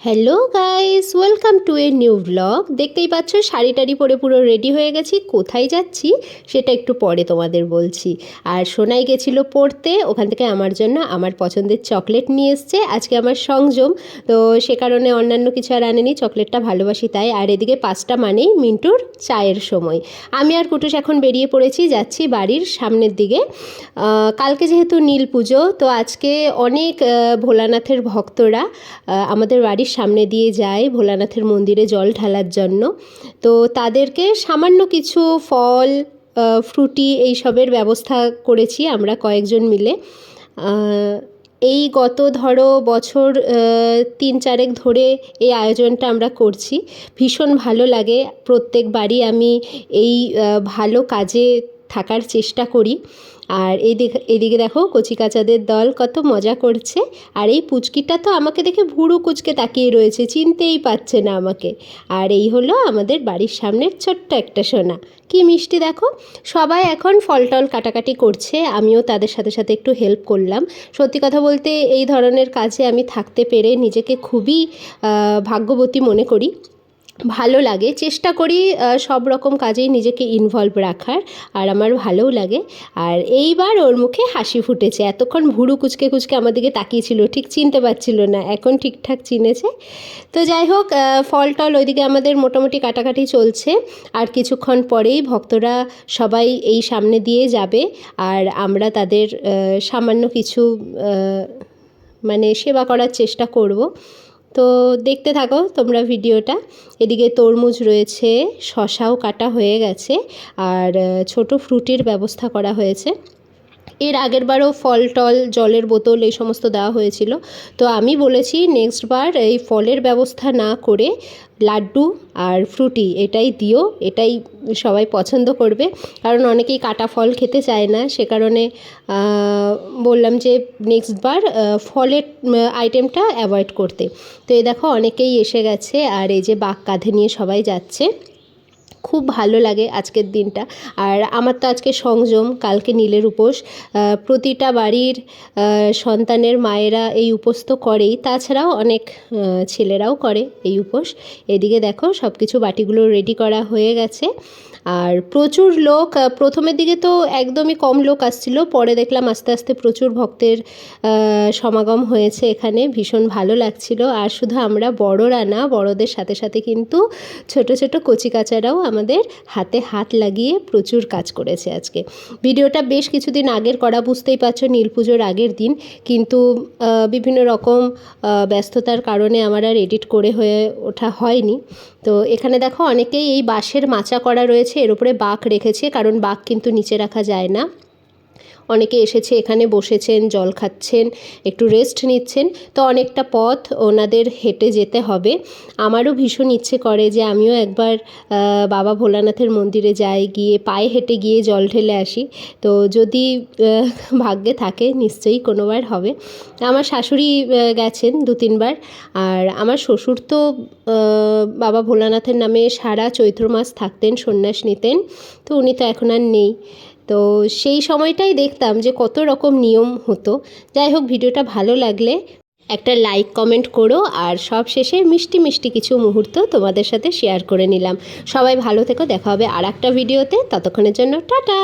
Hello guys welcome to a new blog দেখতেই পাচ্ছ, শাড়ি টাড়ি পরে পুরো রেডি হয়ে গেছি। কোথায় যাচ্ছি, সেটা একটু পরে তোমাদের বলছি। আর সোনাই গেছিল পড়তে, ওখান থেকে আমার জন্য আমার পছন্দের চকলেট নিয়ে এসছে। আজকে আমার সংযম, তো সে কারণে অন্যান্য কিছু আর আনেনি, চকলেটটা ভালোবাসি তাই। আর এদিকে পাঁচটা মানেই মিন্টুর চায়ের সময়। আমি আর কুটুস এখন বেরিয়ে পড়েছি, যাচ্ছি বাড়ির সামনের দিকে। কালকে যেহেতু নীল পুজো, তো আজকে অনেক ভোলানাথের ভক্তরা আমাদের আমাদের বাড়ির সামনে দিয়ে যায় ভোলানাথের মন্দিরে জল ঢালার জন্য। তো তাদেরকে সামান্য কিছু ফল ফ্রুটি এইসবের ব্যবস্থা করেছি আমরা কয়েকজন মিলে। এই গত ধরো বছর তিন চারেক ধরে এই আয়োজনটা আমরা করছি। ভীষণ ভালো লাগে প্রত্যেকবারই আমি এই ভালো কাজে থাকার চেষ্টা করি। আর এই দিকে এদিকে দেখো, কচিকাচাদের দল কত মজা করছে। আর এই পুচকিটা তো আমাকে দেখে ভুরু কুচকে তাকিয়ে রয়েছে, চিনতেই পারছে না আমাকে। আর এই হলো আমাদের বাড়ির সামনের ছোট্ট একটা সোনা। কি মিষ্টি দেখো, সবাই এখন ফল টল কাটাকাটি করছে, আমিও তাদের সাথে সাথে একটু হেল্প করলাম। সত্যি কথা বলতে এই ধরনের কাজে আমি থাকতে পেরে নিজেকে খুবই ভাগ্যবতী মনে করি। ভালো লাগে। চেষ্টা করি সব রকম কাজেই নিজেকে ইনভলভ রাখার, আর আমার ভালোও লাগে। আর এইবার ওর মুখে হাসি ফুটেছে। এতক্ষণ ভুরু কুচকে কুচকে আমার দিকে তাকিয়েছিল, ঠিক চিনতে পারছিল না। এখন ঠিকঠাক চিনেছে। তো যাই হোক ফল টল ওইদিকে আমাদের মোটামুটি কাটাকাটি চলছে। আর কিছুক্ষণ পরেই ভক্তরা সবাই এই সামনে দিয়ে যাবে। আর আমরা তাদের সামান্য কিছু মানে সেবা করার চেষ্টা করব। তো দেখতে থাকো তোমরা ভিডিওটা। এদিকে তরমুজ রয়েছে, শশাও কাটা হয়ে গেছে, আর ছোট ফ্রুটির ব্যবস্থা করা হয়েছে। এর আগের বারও ফল, টল, জলের বোতল এই সমস্ত দেওয়া হয়েছিল। তো আমি বলেছি নেক্সট বার এই ফলের ব্যবস্থা না করে লাড্ডু আর ফ্রুটি এটাই দিও, এটাই সবাই পছন্দ করবে। কারণ অনেকেই কাটা ফল খেতে চায় না, সে কারণে বললাম যে নেক্সট বার ফলের আইটেমটা অ্যাভয়েড করতে। তো এই দেখো অনেকেই এসে গেছে আর এই যে বাঘ কাঁধে নিয়ে সবাই যাচ্ছে। খুব ভালো লাগে আজকের দিনটা। আর আমার তো আজকে সংযম, কালকে নীলের উপোস। প্রতিটা বাড়ির সন্তানের মায়েরা এই উপোস তো করেই, তাছাড়াও অনেক ছেলেরাও করে এই উপোস। এদিকে দেখো সব কিছু বাটিগুলো রেডি করা হয়ে গেছে। আর প্রচুর লোক প্রথমের দিকে তো একদমই কম লোক আসছিল, পরে দেখলাম আস্তে আস্তে প্রচুর ভক্তের সমাগম হয়েছে এখানে, ভীষণ ভালো লাগছিল। আর শুধু আমরা বড়রা না, বড়দের সাথে সাথে কিন্তু ছোট ছোট কচিকাচারাও আমাদের হাতে হাত লাগিয়ে প্রচুর কাজ করেছে আজকে। ভিডিওটা বেশ কিছুদিন আগের করা, বুঝতেই পারছ নীল পুজোর আগের দিন। কিন্তু বিভিন্ন রকম ব্যস্ততার কারণে আমার আর এডিট করে হয়ে ওঠা হয়নি। তো এখানে দেখো অনেকেই এই বাঁশের মাচা করা রয়েছে, এর উপরে বাঁক রেখেছে, কারণ বাঁক কিন্তু নিচে রাখা যায় না। অনেকে এসেছে, এখানে বসেছেন, জল খাচ্ছেন, একটু রেস্ট নিচ্ছেন। তো অনেকটা পথ ওনাদের হেঁটে যেতে হবে। আমারও ভীষণ ইচ্ছে করে যে আমিও একবার বাবা ভোলানাথের মন্দিরে যাই, গিয়ে পায়ে হেঁটে গিয়ে জল ঢেলে আসি। তো যদি ভাগ্যে থাকে, নিশ্চয়ই কোনোবার হবে। আমার শাশুড়ি গেছেন দু তিনবার। আর আমার শ্বশুর তো বাবা ভোলানাথের নামে সারা চৈত্র মাস থাকতেন, সন্ন্যাস নিতেন। তো উনি তো এখন আর নেই। তো সেই সময়টাই দেখতাম যে কত রকম নিয়ম হতো। যাই হোক, ভিডিওটা ভালো লাগলে একটা লাইক, কমেন্ট করো আর সব শেষে মিষ্টি মিষ্টি কিছু মুহূর্ত তোমাদের সাথে শেয়ার করে নিলাম। সবাই ভালো থেকো, দেখা হবে আর একটা ভিডিওতে। ততক্ষণের জন্য টাটা!